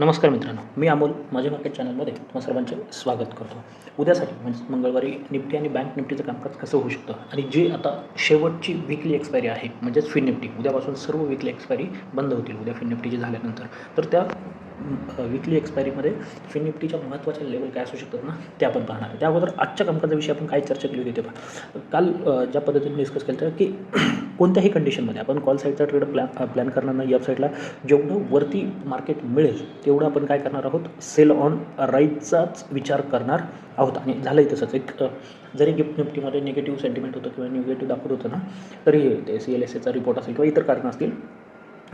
नमस्कार मित्रांनो मी अमोल माझ्या मार्केट चॅनलमध्ये तुम्हा सर्वांचे स्वागत करतो. उद्यासाठी म्हणजे मंगळवारी निफ्टी आणि बँक निफ्टीचं कामकाज कसं होऊ शकतं आणि जी आता शेवटची विकली एक्सपायरी आहे म्हणजेच फिन निफ्टी उद्यापासून सर्व विकली एक्सपायरी बंद होतील उद्या फिन निफ्टीची झाल्यानंतर. तर त्या विकली एक्सपायरीमध्ये फिनिफ्टीच्या महत्त्वाच्या लेवल काय असू शकतात ना ते आपण पाहणार आहे. त्या अगोदर आजच्या कामकाजाविषयी आपण काय चर्चा केली होती ते पहा काल ज्या पद्धतीने डिस्कस केलं तर की कोणत्याही कंडिशनमध्ये आपण कॉल साईडचा ट्रेड प्लॅन प्लॅन करणार नाही वेबसाईटला जेवढं वरती मार्केट मिळेल तेवढं आपण काय करणार आहोत? सेल ऑन राईटचाच विचार करणार आहोत. आणि झालंही तसंच. एक जरी गिफ्ट निफ्टीमध्ये निगेटिव्ह सेंटिमेंट होतं किंवा निगेटिव्ह दाखवत होतं ना तरी ते सी एल एस एचा रिपोर्ट असेल किंवा इतर कारणं असतील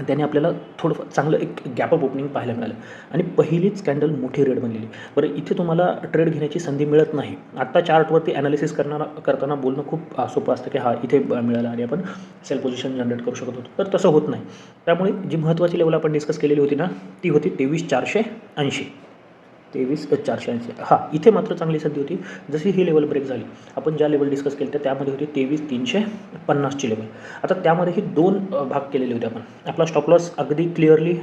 त्याने आपल्याला थोडंफार चांगलं एक गॅप ऑफ ओपनिंग पाहायला मिळालं. आणि पहिलीच कॅन्डल मोठी रेड बनलेली. बरं इथे तुम्हाला ट्रेड घेण्याची संधी मिळत नाही. आत्ता चार्टवरती ॲनालिसिस करणार करताना बोलणं खूप सोपं असतं की हा इथे मिळालं आणि आपण सेल पोझिशन जनरेट करू शकत होतो. तर तसं होत नाही. त्यामुळे जी महत्त्वाची लेवल आपण डिस्कस केलेली होती ना ती होती तेवीस चारशे ऐंशी. तेवीस चारशे ऐंशी. हां इथे मात्र चांगली संधी होती. जशी ही लेवल ब्रेक झाली आपण ज्या लेवल डिस्कस केली त्या त्यामध्ये होती तेवीस तीनशे पन्नासची लेवल आता त्यामध्येही दोन भाग केलेले होते आपण. आपला स्टॉप लॉस अगदी क्लिअरली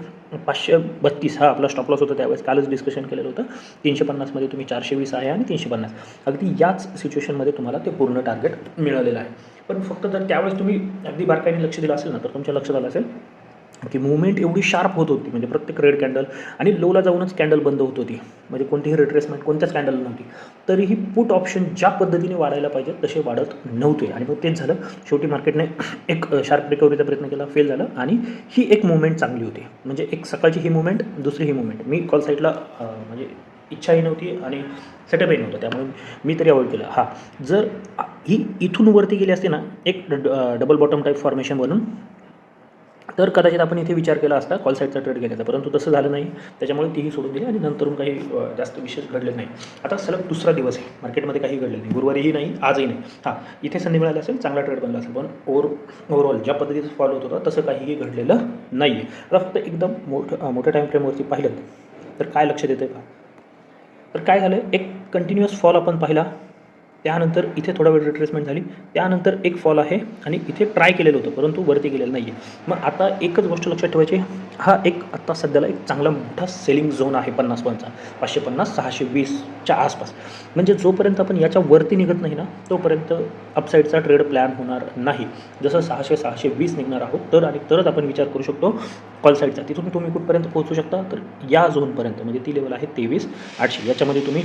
पाचशे बत्तीस हा आपला स्टॉप लॉस होता त्यावेळेस. कालच डिस्कशन केलेलं होतं. तीनशे पन्नासमध्ये तुम्ही चारशे वीस आहे आणि तीनशे पन्नास. अगदी याच सिच्युएशनमध्ये तुम्हाला ते पूर्ण टार्गेट मिळालेलं आहे. पण फक्त जर त्यावेळेस तुम्ही अगदी बारकाईने लक्ष दिलं असेल ना तर तुमच्या लक्षात आलं असेल की मुवमेंट एवढी शार्प होत होती म्हणजे प्रत्येक रेड कॅन्डल आणि लोला जाऊनच कॅन्डल बंद होत होती. म्हणजे कोणतीही रिट्रेसमेंट कोणत्याच कॅन्डल नव्हती. तरीही पुट ऑप्शन ज्या पद्धतीने वाढायला पाहिजे तसे वाढत नव्हते. आणि मग तेच झालं शेवटी मार्केटने एक शार्प रिकव्हरीचा प्रयत्न केला फेल झालं. आणि ही एक मुवमेंट चांगली होती. म्हणजे एक सकाळची ही मुवमेंट दुसरी ही मुवमेंट मी कॉल साईडला म्हणजे इच्छाही नव्हती आणि सेटअपही नव्हतं. त्यामुळे मी तरी अवॉइड केलं. हां. जर ही इथून वरती गेली असते ना एक डबल बॉटम टाईप फॉर्मेशन बनून तर कदाचित आपण इथे विचार केला असता कॉल साईडचा ट्रेड घेण्याचा. परंतु तसं झालं नाही. त्याच्यामुळे तीही सोडून दिली आणि नंतरून काही जास्त विशेष घडले नाही. आता सलग दुसरा दिवस आहे. मार्केटमध्ये काही घडलं नाही. गुरुवारीही नाही आजही नाही. हां इथे संधी मिळाली असेल चांगला ट्रेड बनला असेल. पण ओव्हर ओव्हरऑल ज्या पद्धतीचं फॉलो होत होता तसं काहीही घडलेलं नाही. आहे आता फक्त एकदम मोठं मोठ्या टाईम फ्रेमवरती पाहिलं तर काय लक्ष देतं का? तर काय झालं? एक कंटिन्युअस फॉल आपण पाहिला. त्यानंतर इथे थोडा वेळ रिट्रेसमेंट झाली. त्यानंतर एक फॉल आहे आणि इथे ट्राय केलेलं होतं परंतु वरती गेलेलं नाही आहे मग आता एकच गोष्ट लक्षात ठेवायची हा एक आत्ता सध्याला एक चांगला मोठा सेलिंग झोन आहे पन्नास पॉईंटचा पाचशे पन्नास सहाशे वीसच्या आसपास. म्हणजे जोपर्यंत आपण याच्या वरती निघत नाही ना तोपर्यंत अपसाईडचा ट्रेड प्लॅन होणार नाही. जसं सहाशे सहाशे वीस निघणार आहोत तर आणि तरच आपण विचार करू शकतो कॉल साईडचा तिथून तुम्ही कुठपर्यंत पोहोचू शकता? तर या झोनपर्यंत म्हणजे ती लेवल आहे तेवीस आठशे. याच्यामध्ये तुम्ही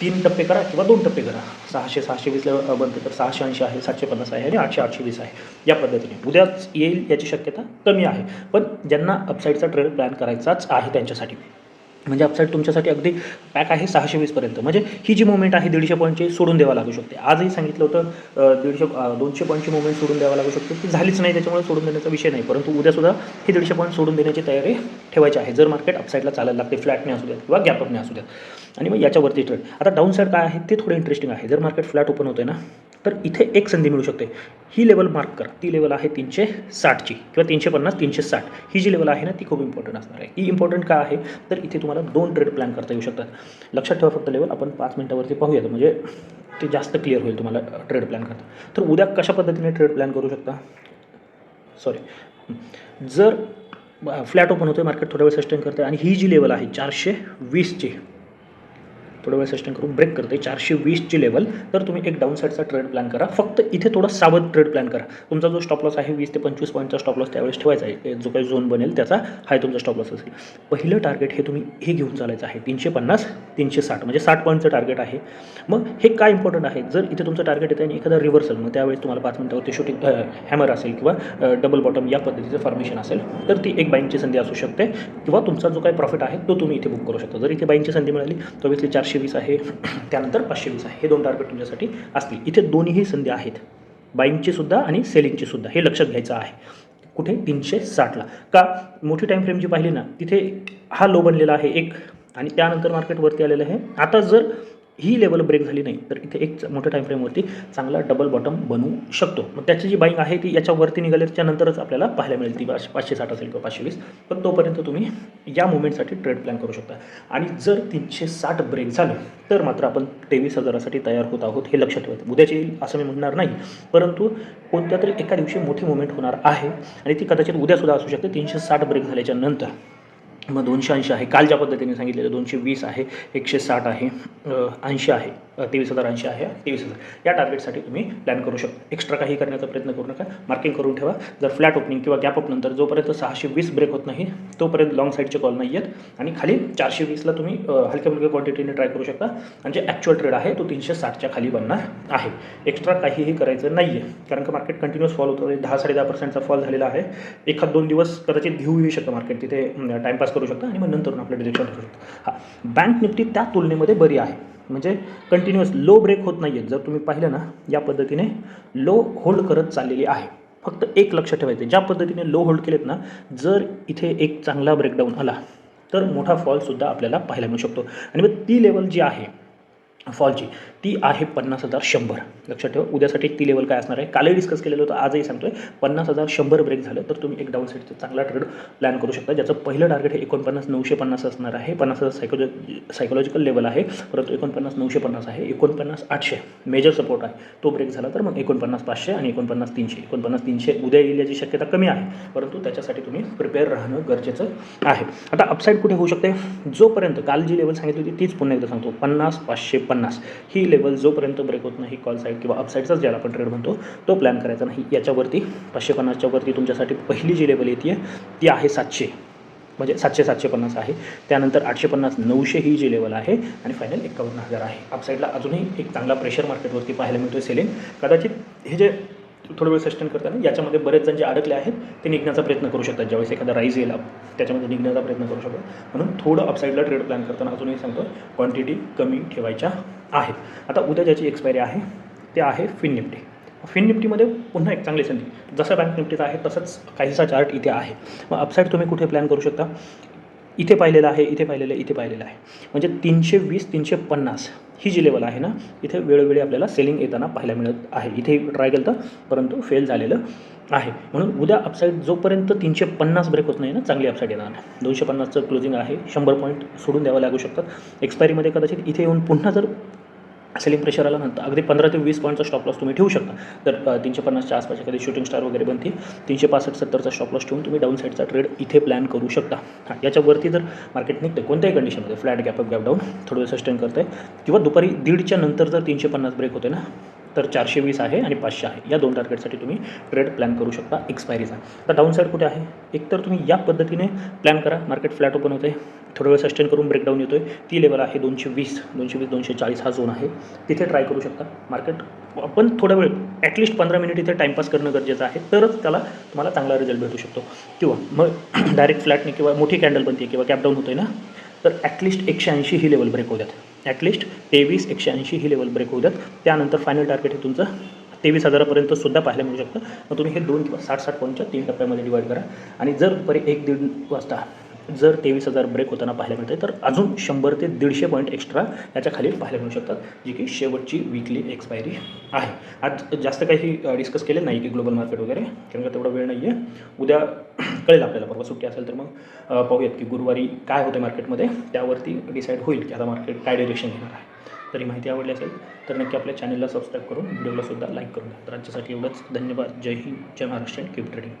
तीन टप्पे करा किंवा दोन टप्पे करा. सहाशे सहाशे वीसला बनते. तर सहाशे ऐंशी आहे सातशे पन्नास आहे आणि आठशे आठशे वीस आहे. या पद्धतीने. उद्याच येईल याची शक्यता कमी आहे. पण ज्यांना अपसाईडचा ट्रेड प्लॅन करायचाच आहे त्यांच्यासाठी. म्हणजे अपसाईड तुमच्यासाठी अगदी पॅक आहे सहाशे वीसपर्यंत म्हणजे ही जी मुवमेंट आहे दीडशे पॉईंटची सोडून द्यावा लागू शकते. आजही सांगितलं होतं दीडशे दोनशे पॉईंटची मुवमेंट सोडून द्यावा लागू शकते. ती झालीच नाही त्याच्यामुळे सोडून देण्याचा विषय नाही. परंतु उद्यासुद्धा ही दीडशे पॉईंट सोडून देण्याची तयारी ठेवायची आहे. जर मार्केट अपसाईडला चालायला लागते फ्लॅटने असू द्यात किंवा गॅपअपने असू द्यात. आणि मग याच्यावरती ट्रेड आता डाऊन साईड काय आहे? ते थोडं इंटरेस्टिंग आहे. जर मार्केट फ्लॅट ओपन होतं ना तर इथे एक संधी मिळू शकते. ही लेवल मार्क करा. ती लेवल आहे तीनशे साठची किंवा तीनशे पन्नास तीनशे साठ. ही जी लेवल आहे ना ती खूप इम्पॉर्टंट असणार आहे. ही इम्पॉर्टंट का आहे? तर इथे तुम्हाला दोन ट्रेड प्लॅन करता येऊ शकतात. लक्षात ठेवा फक्त लेवल आपण पाच मिनटावरती पाहूयात. म्हणजे ते जास्त क्लिअर होईल तुम्हाला ट्रेड प्लॅन करता. तर उद्या कशा पद्धतीने ट्रेड प्लॅन करू शकता? सॉरी जर फ्लॅट ओपन होते मार्केट थोड्या वेळ सस्टेन करते आणि ही जी लेवल आहे चारशे वीसची थोडा वेळ सस्टेन करून ब्रेक करते चारशे वीसची लेवल तर तुम्ही एक डाऊन साईडचा ट्रेड प्लॅन करा. फक्त इथे थोडा सावध ट्रेड प्लॅन करा. तुमचा जो स्टॉप लॉस आहे वीस ते पंचवीस पॉईंटचा स्टॉप लॉस त्यावेळेस ठेवायचा आहे. जो काही झोन बनेल त्याचा हाय तुमचा स्टॉप लॉस असेल. पहिलं टार्गेट हे तुम्ही हे घेऊन चालायचं आहे. तीनशे पन्नास तीनशे साठ. म्हणजे साठ पॉईंटचं टार्गेट आहे. मग हे काय इम्पॉर्टंट आहे? जर इथे तुमचं टार्गेट येतं आणि एखादा रिव्हर्सल मग त्यावेळेस तुम्हाला पाच मिनिटावरती शूटिंग हॅमर असेल किंवा डबल बॉटम या पद्धतीचं फॉर्मेशन असेल तर ती एक बाईंगची संधी असू शकते. किंवा तुमचा जो काही प्रॉफिट आहे तो तुम्ही इथे बुक करू शकता. जर इथे बाईंगची संधी मिळाली तर ऑब्विसली चारशे वीस आहे. त्यानंतर पाचशे वीस आहे. हे दोन टार्गेट तुमच्यासाठी असतील. इथे दोन्हीही संधी आहेत. बाईंगची सुद्धा आणि सेलिंगची सुद्धा. हे लक्षात घ्यायचं आहे. कुठे? तीनशे साठला का? मोठी टाईम फ्रेम जी पाहिली ना तिथे हा लो बनलेला आहे एक. आणि त्यानंतर मार्केट वरती आलेलं आहे. आता जर ही लेवल ब्रेक झाली नाही. तर इथे एक मोठ्या टाईम फ्रेमवरती चांगला डबल बॉटम बनवू शकतो. मग त्याची जी बाईंग आहे ती याच्यावरती निघाली त्याच्यानंतरच आपल्याला पाहायला मिळेल ती पाच पाचशे साठ असेल किंवा पाचशे वीस. पण तोपर्यंत तुम्ही या मुवमेंटसाठी ट्रेड प्लॅन करू शकता. आणि जर तीनशे साठ ब्रेक झालं तर मात्र आपण तेवीस हजारासाठी तयार होत आहोत हे लक्षात ठेवायचं उद्याची येईल असं मी म्हणणार नाही. परंतु कोणत्या तरी एका दिवशी मोठी मुवमेंट होणार आहे आणि ती कदाचित उद्यासुद्धा असू शकते. तीनशे साठ ब्रेक झाल्याच्यानंतर. मग दोनशे ऐंशी आहे. काल ज्या पद्धतीने सांगितलेलं दोनशे वीस आहे एकशे साठ आहे ऐंशी आहे. तेवीस हजार ऐंशी आहे. तेवीस हजार. या टार्गेटसाठी तुम्ही प्लॅन करू शकता. एक्स्ट्रा काही करण्याचा प्रयत्न करू नका. मार्किंग करून ठेवा. जर फ्लॅट ओपनिंग किंवा गॅप अप नंतर जोपर्यंत सहाशे वीस ब्रेक होत नाही तोपर्यंत लॉंग साईडचे कॉल नाही आहेत आणि खाली चारशे वीसला तुम्ही हलक्या फुलक्या क्वांटिटीने ट्राय करू शकता. आणि जे ॲक्च्युअल ट्रेड आहे तो तीनशे साठच्या खाली बनणार आहे. एक्स्ट्रा काहीही करायचं नाही आहे कारण का मार्केट कंटिन्युअस फॉल होतं. दहा साडे दहा पर्सेंटचा फॉल झालेला आहे. एखाद दोन दिवस कदाचित घेऊ येऊ शकतं मार्केट तिथे टाईमपास करू शकतं आणि मग नंतर आपलं डिरेक्शन ठरू शकतो. हा. बँक निफ्टी त्या तुलनेमध्ये बरी आहे. म्हणजे कंटिन्युअस लो ब्रेक होत नाही आहेत जर तुम्ही पाहिलं ना या पद्धतीने लो होल्ड करत चाललेली आहे. फक्त एक लक्ष ठेवायचं आहे. ज्या पद्धतीने लो होल्ड केलेत ना जर इथे एक चांगला ब्रेकडाऊन आला तर मोठा फॉलसुद्धा आपल्याला पाहायला मिळू शकतो. आणि मग ती लेवल जी आहे फॉलची ती आहे पन्नास हजार शंभर. लक्षात ठेवा उद्यासाठी ती लेवल काय असणार आहे? कालही डिस्कस केलेलं होतं आजही सांगतोय पन्नास हजार शंभर ब्रेक झालं तर तुम्ही एक डाऊन साईडचा चांगला ट्रेड प्लॅन करू शकता. ज्याचं पहिलं टार्गेट हे एकोणपन्नास नऊशे पन्नास असणार आहे. पन्नास हजार सायकोलॉ सायकोलॉजिकल लेवल आहे परंतु एकोणपन्नास नऊशे पन्नास आहे एकोणपन्नास आठशे. मेजर सपोर्ट आहे. तो ब्रेक झाला तर मग एकोणपन्नास पाचशे आणि एकोणपन्नास तीनशे. एकोणपन्नास तीनशे उद्या येईल याची शक्यता कमी आहे. परंतु त्याच्यासाठी तुम्ही प्रिपेअर राहणं गरजेचं आहे. आता अपसाईड कुठे होऊ शकते? जोपर्यंत काल जी लेवल सांगितली होती तीच पुन्हा एकदा सांगतो. पन्नास पाचशे पन्नास. पन्नास. ही लेवल जोपर्यंत ब्रेक होत नाही कॉल साईड किंवा अपसाईडचाच ज्याला आपण ट्रेड म्हणतो तो प्लॅन करायचा नाही. याच्यावरती पाचशे पन्नासच्या वरती तुमच्यासाठी पहिली जी लेवल येते ती आहे सातशे. म्हणजे सातशे सातशे पन्नास आहे. त्यानंतर आठशे पन्नास नऊशे ही जी लेवल आहे आणि फायनल एकावन्न हजार आहे. अपसाईडला अजूनही एक चांगला प्रेशर मार्केटवरती पाहायला मिळतो सेलिंग कदाचित हे जे थोडं वेळ सस्टेन करताना याच्यामध्ये बरेच जण जे अडकले आहेत ते निघण्याचा प्रयत्न करू शकतात. ज्यावेळेस एखादा राईज येईल त्याच्यामध्ये निघण्याचा प्रयत्न करू शकतात. म्हणून थोडं अपसाईडला ट्रेड प्लॅन करताना अजूनही सांगतो क्वांटिटी कमी ठेवायच्या आहेत. आता उद्या ज्याची एक्सपायरी आहे ते आहे फिन निफ्टी फिन निफ्टीमध्ये पुन्हा एक चांगली संधी. जसं बँक निफ्टीचा आहे तसंच काहीसा चार्ट इथे आहे. मग अपसाईड तुम्ही कुठे प्लॅन करू शकता? इथे पाहिलेलं आहे इथे पाहिलेलं आहे इथे पाहिलेलं आहे. म्हणजे तीनशे वीस तीनशे पन्नास ही जी लेवल आहे ना इथे वेळोवेळी आपल्याला सेलिंग येताना पाहायला मिळत आहे. इथे ट्राय केलं तर परंतु फेल झालेलं आहे. म्हणून उद्या अपसाईड जोपर्यंत तीनशे पन्नास ब्रेक होत नाही ना चांगली अपसाईड येणार नाही. दोनशे पन्नासचं क्लोजिंग आहे शंभर पॉईंट सोडून द्यावं लागू शकतात. एक्सपायरीमध्ये कदाचित इथे येऊन पुन्हा जर सेलिंग प्रेशर आला नंतर अगदी पंधरा ते वीस पॉईंटचा स्टॉप लॉस तुम्ही ठेवू शकता. तर तीनशे पन्नासच्या आसपास एखादी शूटिंग स्टार वगैरे बनते तीनशे पासष्ट सत्तरचा स्टॉप लॉस ठेवून तुम्ही डाऊन साईडचा ट्रेड इथे प्लॅन करू शकता. हां याच्यावरती जर मार्केट निघते कोणत्याही कंडिशनमध्ये flat gap up gap down थोडं वेळ सस्टेन करतं आहे किंवा दुपारी दीडच्या नंतर जर तीनशे पन्नास ब्रेक होते ना तर चारशे वीस आहे आणि पाचशे आहे. या दोन टार्गेटसाठी तुम्ही ट्रेड प्लॅन करू शकता. एक्सपायरीचा तर डाऊन साईड कुठे आहे? एकतर तुम्ही या पद्धतीने प्लॅन करा. मार्केट फ्लॅट ओपन होते थोडं वेळ सस्टेन करून ब्रेकडाऊन येतो आहे ती लेवल आहे दोनशे वीस. दोनशे वीस दोनशे चाळीस हा झोन आहे. तिथे ट्राय करू शकता. मार्केट आपण थोडा वेळ ॲटलिस्ट पंधरा मिनिट इथे टाईमपास करणं गरजेचं आहे. तरच त्याला तुम्हाला चांगला रिझल्ट भेटू शकतो. किंवा मग डायरेक्ट फ्लॅटने किंवा मोठी कॅन्डल बनते किंवा कॅपडाऊन होतोय ना? तर ॲटलिस्ट एकशे ऐंशी ही लेवल ब्रेक होऊ ॲटलिस्ट तेवीस एकशे ऐंशी ही लेवल ब्रेक होऊ द्यात त्यानंतर फायनल टार्गेट हे तुमचं तेवीस हजारापर्यंत सुद्धा पाहायला मिळू शकतं. मग तुम्ही हे दोन किंवा साठ साठ पॉईंटच्या तीन टप्प्यामध्ये डिवाईड करा. आणि जर दुपारी एक दीड वाजता जर तेवीस हजार ब्रेक होताना पाहायला मिळते तर अजून शंभर ते दीडशे पॉईंट एक्स्ट्रा याच्या खाली पाहायला मिळू शकतात जी की शेवटची वीकली एक्सपायरी आहे. आज जास्त काही डिस्कस केलेलं नाही की ग्लोबल मार्केट वगैरे कारण का तेवढा वेळ नाही आहे उद्या कळेल आपल्याला परवा सुट्टी असेल तर मग पाहूयात की गुरुवारी काय होते मार्केटमध्ये त्यावरती डिसाईड होईल की आता मार्केट काय डिरेक्शन घेणार आहे. तरी माहिती आवडली असेल तर नक्की आपल्या चॅनलला सबस्क्राईब करून व्हिडिओला सुद्धा लाईक करून द्या तर आजच्यासाठी एवढंच. धन्यवाद. जय हिंद. जय महाराष्ट्र. Keep trading